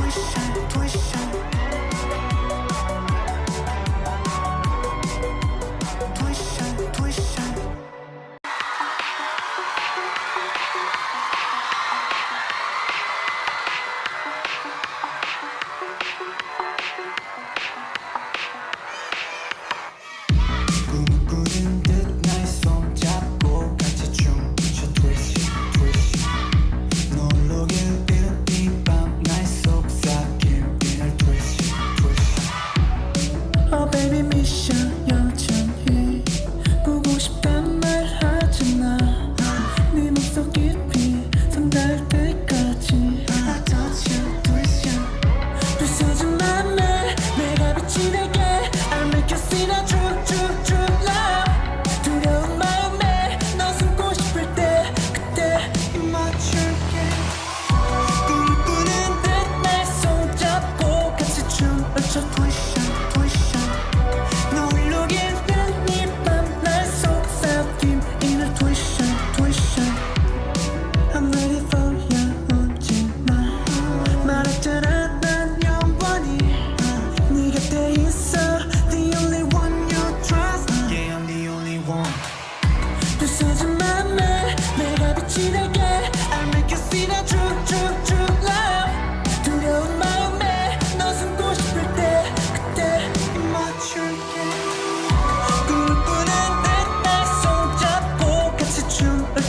wish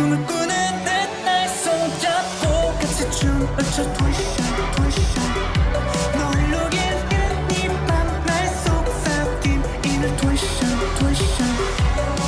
꿈을 꾸는 듯날 손잡고 같이 춤을 춰 push up push up 너로 길은 이밤날 속삭임 이날 push up push up